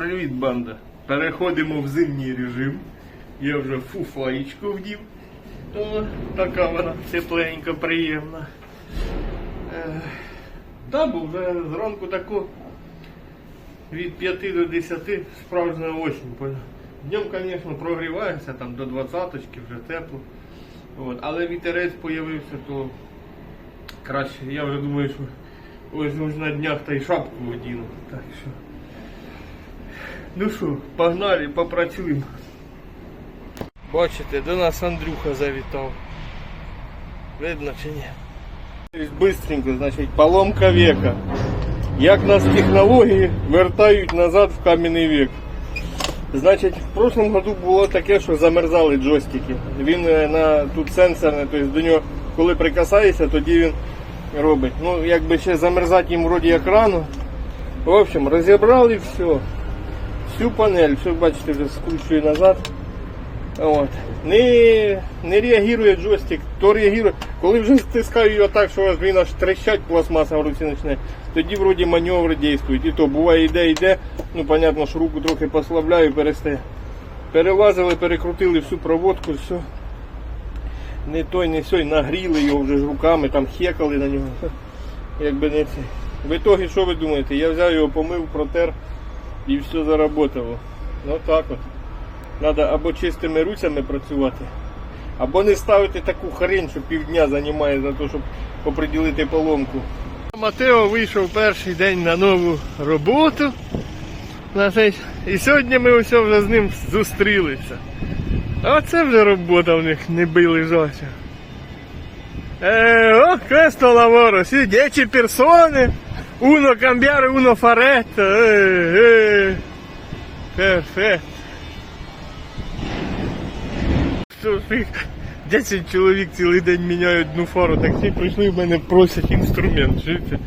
Привіт, банда. Переходимо в зимній режим. Я вже фуфаєчку вдів. О, така вона тепленька, приємна. Е, Та, бо вже зранку тако від 5 до 10 справжня осінь. Днем, звісно, прогрівається там до 20 вже тепло. От. Але вітерець з'явився, то краще. Я вже думаю, що ось на днях та й шапку одіну. Так що. Ну що, погнали, попрацюємо. Бачите, до нас Андрюха завітав. Видно чи ні? Быстренько, значить, поломка века. Як нас технології вертають назад в кам'яний вік. Значить, в прошлом году було таке, що замерзали джойстики. Він е, на тут сенсорне, тобто до нього, коли прикасаєшся, тоді він робить. Ну, якби ще замерзати їм вроді як рано. В общем, розібрали все. Всю панель, все бачите, вже скручую назад. От. Не, не реагує джойстик, то реагує. Коли вже стискаю його так, що він аж трещать пластмаса в руці почне, тоді вроді маневри дійствують. І то буває йде, йде. Ну, понятно, що руку трохи послабляю, перестає. Перелазили, перекрутили всю проводку, все. Не той, не сьой, нагріли його вже руками, там хекали на нього. Якби не це. В ітогі, що ви думаєте? Я взяв його, помив, протер і все заработало. Ну так от. Треба або чистими руцями працювати, або не ставити таку хрень, що півдня займає за те, щоб оприділити поломку. Матео вийшов перший день на нову роботу. І сьогодні ми ось вже з ним зустрілися. А це вже робота в них не били жача. Е, о, lavoro, sì, 10 persone, uno cambiare, uno faretto. Eh, eh. Perfetto. 10 чоловік цілий день міняють одну фару, так всі прийшли в мене просять інструмент. Чуєте?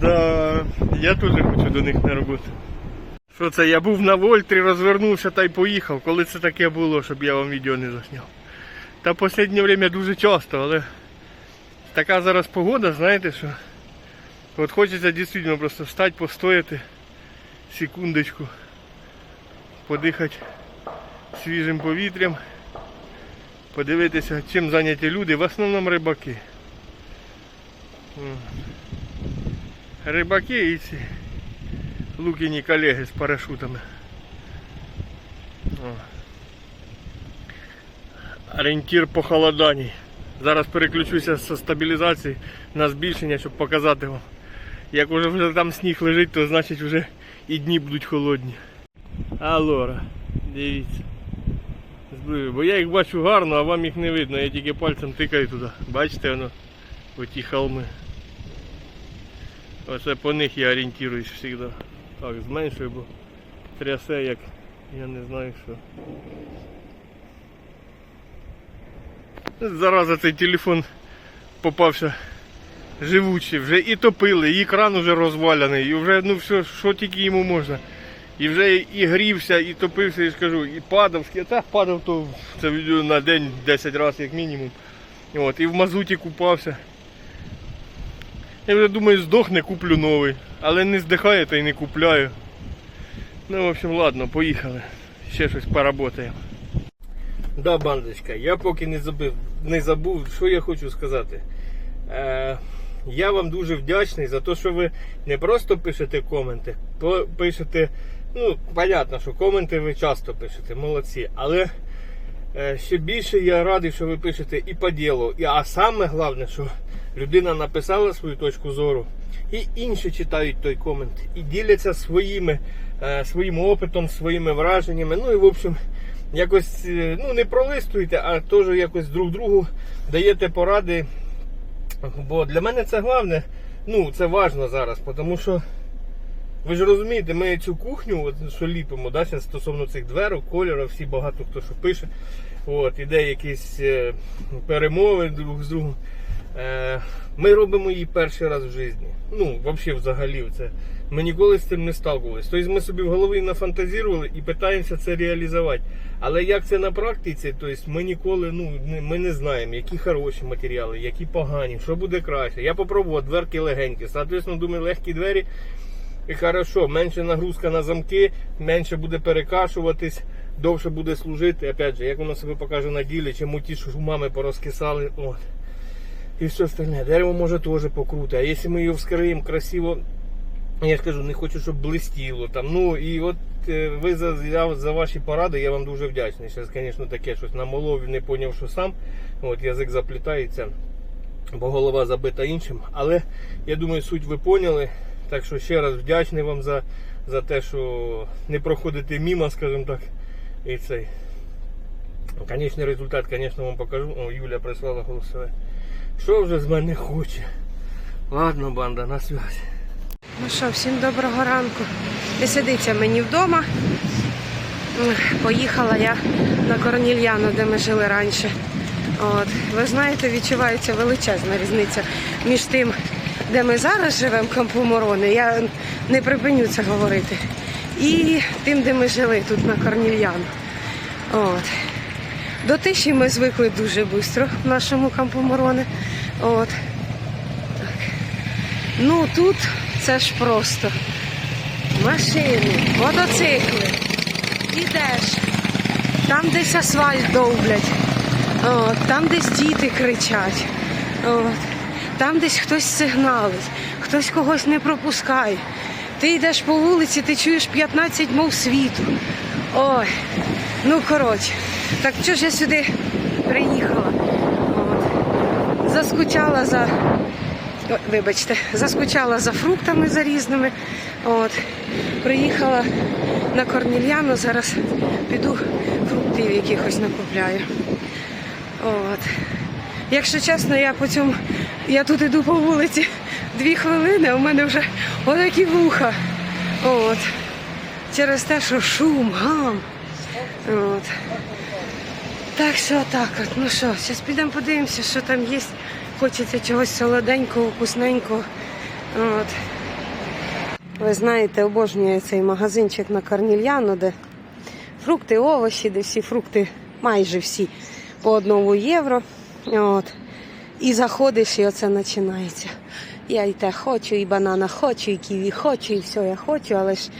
Да, я теж хочу до них на роботу. Що це? Я був на Вольтрі, розвернувся та й поїхав. Коли це таке було, щоб я вам відео не засняв. Та в останнє время дуже часто, але така зараз погода, знаєте що? От хочеться дійсно просто встати, постояти секундочку, подихати свіжим повітрям, подивитися, чим зайняті люди, в основному рибаки. Рибаки і ці лукіні колеги з парашутами. Орієнтір по холоданні. Зараз переключуся зі стабілізації на збільшення, щоб показати вам. Як вже, вже там сніг лежить, то значить вже і дні будуть холодні. Алора, дивіться. Зближу. Бо я їх бачу гарно, а вам їх не видно. Я тільки пальцем тикаю туди. Бачите воно? Оті холми. Оце по них я орієнтуюсь завжди. Так, зменшую, бо трясе як я не знаю що. Зараза цей телефон попався живучий, вже і топили, і екран вже розваляний, і вже ну все, що тільки йому можна. І вже і грівся, і топився, і скажу, і падав, скільки- та падав то це на день 10 разів як мінімум. От, і в мазуті купався. Я вже думаю, здохне, куплю новий. Але не здихає, то й не купляю. Ну, в общем, ладно, поїхали. Ще щось поработаємо. Да, бандочка, я поки не забув, не забув, що я хочу сказати. Е, я вам дуже вдячний за те, що ви не просто пишете коменти, то пишете, ну, понятно, що коменти ви часто пишете, молодці. Але е, ще більше я радий, що ви пишете і по ділу. А саме головне, що людина написала свою точку зору, і інші читають той комент, і діляться своїми, е, своїм опитом, своїми враженнями. Ну і в общем, якось е, ну, не пролистуйте, а теж якось друг другу даєте поради. Бо для мене це головне, ну це важливо зараз, тому що ви ж розумієте, ми цю кухню, от, що ліпимо, да, стосовно цих дверок, кольору, всі багато хто що пише. От, іде якісь е, перемови друг з другом. Е, ми робимо її перший раз в житті. Ну, взагалі, взагалі. Ми ніколи з цим не сталкувалися. Тобто ми собі в голові нафантазірували і питаємося це реалізувати. Але як це на практиці, тобто ми ніколи ну, ми не знаємо, які хороші матеріали, які погані, що буде краще. Я попробував дверки легенькі. Соответственно, думаю, легкі двері і хорошо, менше нагрузка на замки, менше буде перекашуватись, довше буде служити. Опять же, як воно себе покаже на ділі, чому ті шумами порозкисали. От. І все остальне. Дерево може теж покрути. А якщо ми його вскриємо красиво, я ж кажу, не хочу, щоб блистіло там. Ну і от е, ви за, за, за ваші поради, я вам дуже вдячний. Зараз, звісно, таке щось намолов, не поняв, що сам. От язик заплітається, бо голова забита іншим. Але я думаю, суть ви поняли. Так що ще раз вдячний вам за, за те, що не проходите мімо, скажімо так. І цей. Конечний результат, звісно, вам покажу. О, Юля прислала голосове. Що вже з мене хоче? Ладно, банда, на связь. Ну що, всім доброго ранку. Не сидиться мені вдома. Поїхала я на Корнільяну, де ми жили раніше. От. Ви знаєте, відчувається величезна різниця між тим, де ми зараз живемо, Кампоморони. Я не припиню це говорити. І тим, де ми жили тут на Корнільяну. От. До тиші ми звикли дуже швидко в нашому Кампоморони. От. Ну тут це ж просто машини, мотоцикли. Ідеш, там десь асфальт довблять, от, там десь діти кричать, от, там десь хтось сигналить, хтось когось не пропускає. Ти йдеш по вулиці, ти чуєш 15 мов світу. Ой, ну коротше, так чого ж я сюди приїхала? От. Заскучала за Вибачте, заскучала за фруктами за різними. От. Приїхала на Корнільяну, зараз піду фруктів якихось накупляю. От. Якщо чесно, я по цьому, я тут іду по вулиці дві хвилини, а у мене вже отакі вуха. От. Через те, що шум, гам. От. Так що так от. Ну що, зараз підемо подивимося, що там є. Хочеться чогось солоденького, вкусненького. От. Ви знаєте, обожнюю цей магазинчик на Корнільяну, де фрукти, овочі, де всі фрукти, майже всі, по одному євро. От. І заходиш, і оце починається. Я і те хочу, і банана хочу, і ківі хочу, і все я хочу, але ж,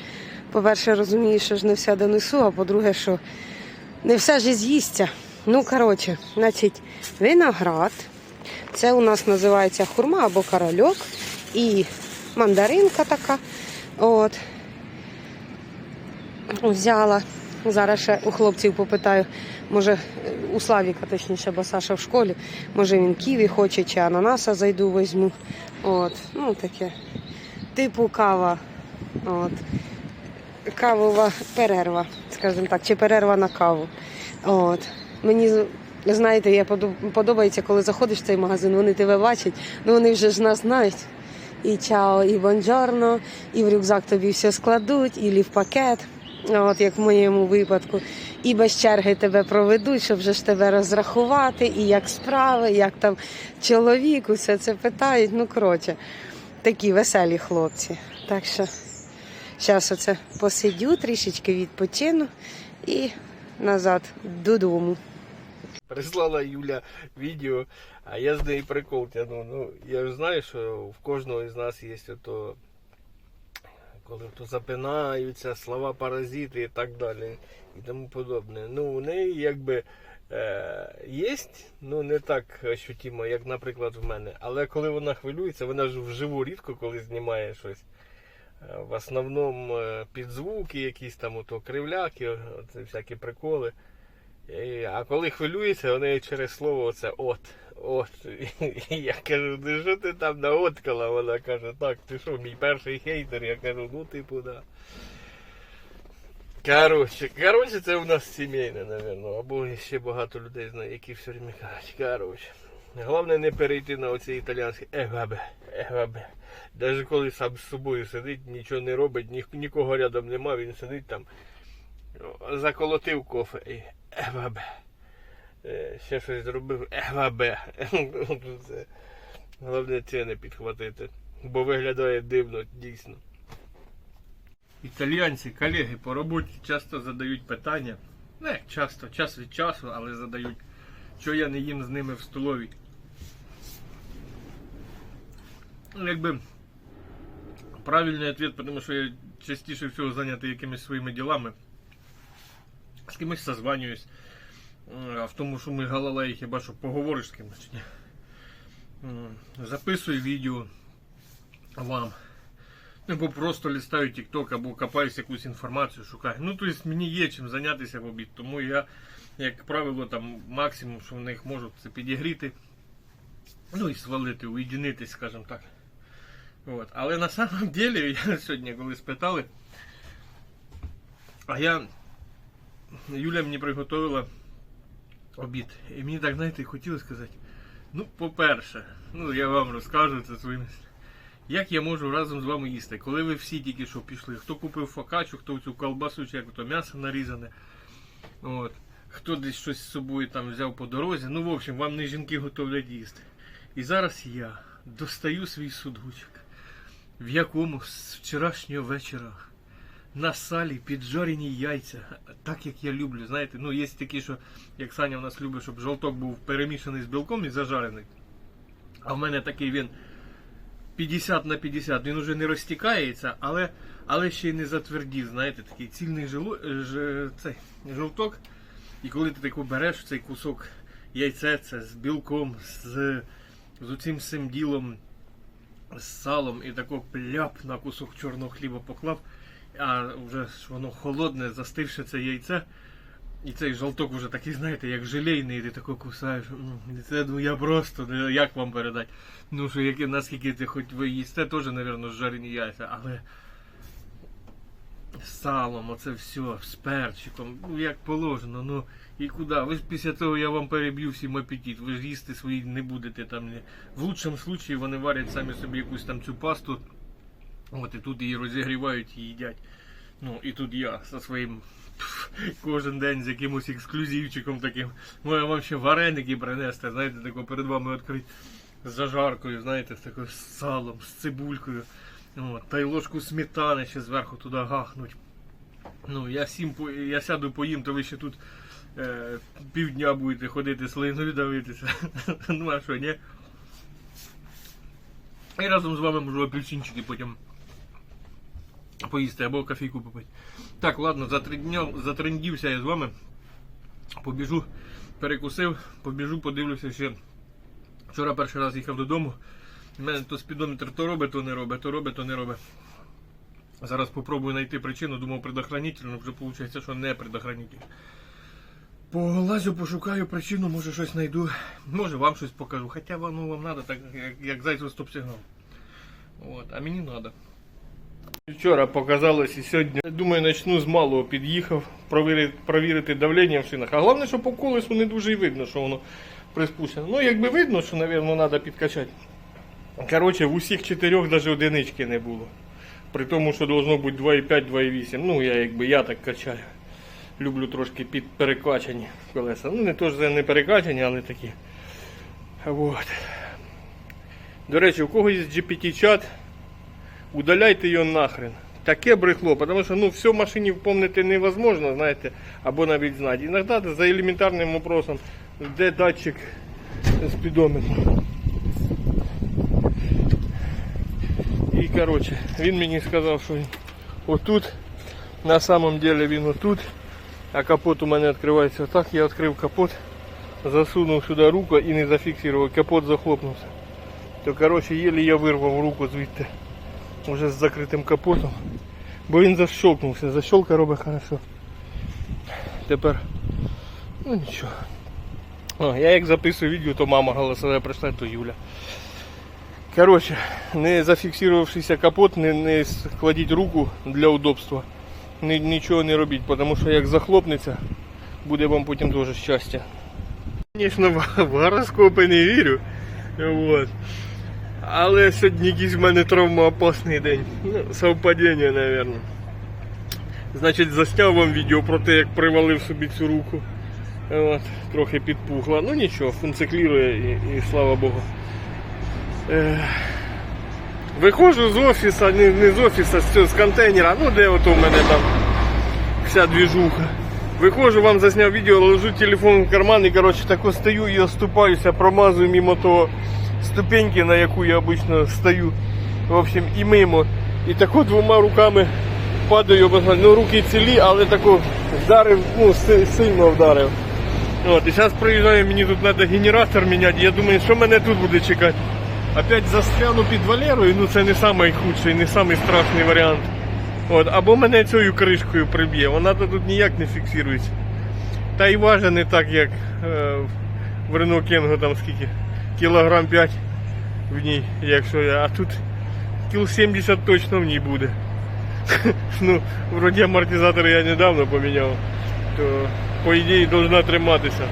по-перше, розумію, що ж не все донесу, а по-друге, що не все ж з'їсться. Ну, коротше, значить, виноград. Це у нас називається хурма або корольок і мандаринка така. От. Взяла. Зараз ще у хлопців попитаю, може у Славіка, точніше, бо Саша в школі. Може він ківі хоче, чи ананаса зайду візьму. От. Ну таке. Типу кава. От. Кавова перерва, скажімо так, чи перерва на каву. От. Мені знаєте, я подобається, коли заходиш в цей магазин, вони тебе бачать, ну вони вже ж нас знають. І чао, і бонджорно, і в рюкзак тобі все складуть, і в пакет, от як в моєму випадку. І без черги тебе проведуть, щоб вже ж тебе розрахувати, і як справи, як там чоловік, усе це питають. Ну, коротше, такі веселі хлопці. Так що зараз оце посидю, трішечки відпочину і назад додому. Прислала Юля відео, а я з неї прикол тягну. Ну, я ж знаю, що в кожного із нас є ото, коли то запинаються, слова паразити і так далі, і тому подобне. Ну, у неї якби е, є, ну не так ощутимо, як, наприклад, в мене. Але коли вона хвилюється, вона ж вживу рідко коли знімає щось. Е, В основному е, під звуки, якісь там ото кривляки, оце всякі приколи. А коли хвилюється, вони через слово оце от. От. І я кажу, ну що ти там наоткала? Вона каже, так, ти що, мій перший хейтер? Я кажу, ну типу, да. Коротше, коротше, це у нас сімейне, напевно. Або ще багато людей знає, які все время кажуть. Коротше. Головне не перейти на оце італіянське егабе, егабе. Навіть коли сам з собою сидить, нічого не робить, ні, нікого рядом нема, він сидить там, заколотив кофе егабе. Е, Ще щось зробив. Це. Головне це не підхватити, бо виглядає дивно, дійсно. Італіянці, колеги по роботі часто задають питання. Не як часто, час від часу, але задають, що я не їм з ними в столовій. Ну, Якби правильний ответ, тому що я частіше всього зайнятий якимись своїми ділами. З кимось созванююсь. А в тому, що ми галалеї, хіба що поговориш з кимось. Записую відео вам. Ну, Або просто листаю TikTok, або копаюсь якусь інформацію, шукаю. Ну, тобто мені є чим зайнятися в обід, тому я, як правило, там максимум, що в них можу, це підігріти. Ну і свалити, уєдинитись, скажімо так. От. Але на самом деле, я сьогодні коли спитали, а я Юля мені приготувала обід. І мені так, знаєте, хотілося сказати. Ну, по-перше, ну я вам розкажу це своїми. Як я можу разом з вами їсти? Коли ви всі тільки що пішли, хто купив фокачу, хто цю колбасу, чи як то м'ясо нарізане. От. Хто десь щось з собою там взяв по дорозі. Ну, в общем, вам не жінки готовлять їсти. І зараз я достаю свій судгучок, в якому з вчорашнього вечора на салі піджарені яйця, так як я люблю. Знаєте, ну є такі, що як Саня в нас любить, щоб жовток був перемішаний з білком і зажарений. А в мене такий він 50 на 50, він уже не розтікається, але, але ще й не затвердів, знаєте, такий цільний жило, ж, цей, жовток. І коли ти таку береш цей кусок яйця з білком, з, з оцим всім ділом, з салом і тако пляп на кусок чорного хліба поклав, а вже ж воно холодне, застивше це яйце. І цей жовток вже такий, знаєте, як желейний, ти тако кусаєш. М, Це ну я просто, ну, як вам передати? Ну що яке, наскільки ти хоч ви їсте, теж, мабуть, жарені яйця, але з салом, оце все, з перчиком, ну як положено, ну і куди? Ви ж після того я вам переб'ю всім апетит, ви ж їсти свої не будете там. В лучшому випадку вони варять самі собі якусь там цю пасту, от і тут її розігрівають і їдять. Ну і тут я зі своїм пф, кожен день з якимось ексклюзивчиком таким. Моя вам ще вареники принести, знаєте, тако перед вами відкрити з зажаркою, знаєте, з такою салом, з цибулькою. От, та й ложку сметани ще зверху туди гахнуть. Ну, я сім я сяду поїм, то ви ще тут е, півдня будете ходити слиною давитися. ну а що, ні? І разом з вами можу апельсинчики потім поїсти або кофейку попити. Так, ладно, затрендівся я з вами. Побіжу, перекусив, побіжу, подивлюся ще. Вчора перший раз їхав додому. У мене то спідометр то робить, то не робить, то робить, то не робить. Зараз попробую знайти причину, думав предохранитель, але вже виходить, що не предохранитель. Полазю, пошукаю причину, може щось знайду. Може вам щось покажу. Хоча воно вам треба, так як, як зайцю стоп-сигнал. А мені треба. Вчора показалось і сьогодні. Думаю, почну з малого під'їхав, провірити, провірити давлення в шинах. А головне, що по колесу не дуже видно, що воно приспущено. Ну, якби видно, що, мабуть, треба підкачати. Коротше, в усіх чотирьох навіть одинички не було. При тому, що должно бути 2,5, 2,8. Ну, я якби я так качаю. Люблю трошки під перекачані колеса. Ну, не то що не перекачані, але такі. Вот. До речі, у кого є GPT-чат, удаляйте його нахрен. Таке брехло, тому що ну, все в машині впомнити невозможно, знаєте, або навіть знати. Іноді за елементарним вопросом, де датчик спідометра. І коротше, він мені сказав, що він отут, на самом деле він отут, а капот у мене відкривається отак. Я відкрив капот, засунув сюди руку і не зафіксував, капот захлопнувся. То коротше, єлі я вирвав руку звідти вже з закритим капотом. Бо він защелкнувся, защелка робить хорошо. Тепер, ну нічого. О, я як записую відео, то мама голосове прийшла, то Юля. Короче, не зафіксувавшийся капот, не, не складіть руку для удобства. Ні, нічого не робіть, тому що як захлопнеться, буде вам потім теж щастя. Звісно, в гороскопи не вірю. Вот. Але сьогодні якийсь в мене травмоопасний день. Ну, совпадіння, мабуть. Значить, засняв вам відео про те, як привалив собі цю руку. От, трохи підпухла. Ну нічого, функціклірує і, і слава Богу. Е, Виходжу з офіса, не, не з офіса, з, цього, з контейнера, ну де ото в мене там вся двіжуха. Виходжу, вам засняв відео, ложу телефон в карман і коротше тако стою і оступаюся, промазую мимо того ступеньки, на яку я обично стою. В общем, і мимо. І тако двома руками падаю, ну руки цілі, але тако вдарив, ну сильно вдарив. От, і зараз приїжджаю, мені тут треба генератор міняти. Я думаю, що мене тут буде чекати. Опять застряну під Валерою, ну це не найхудший, не самий страшний варіант. От, або мене цією кришкою приб'є, вона тут ніяк не фіксується. Та й важить не так, як е, в Рено Кенго там скільки. Кілограм 5 в ній, якщо я. А тут кіл 70 точно в ній буде. ну, вроді амортизатор я недавно поміняв, то по ідеї повинна триматися.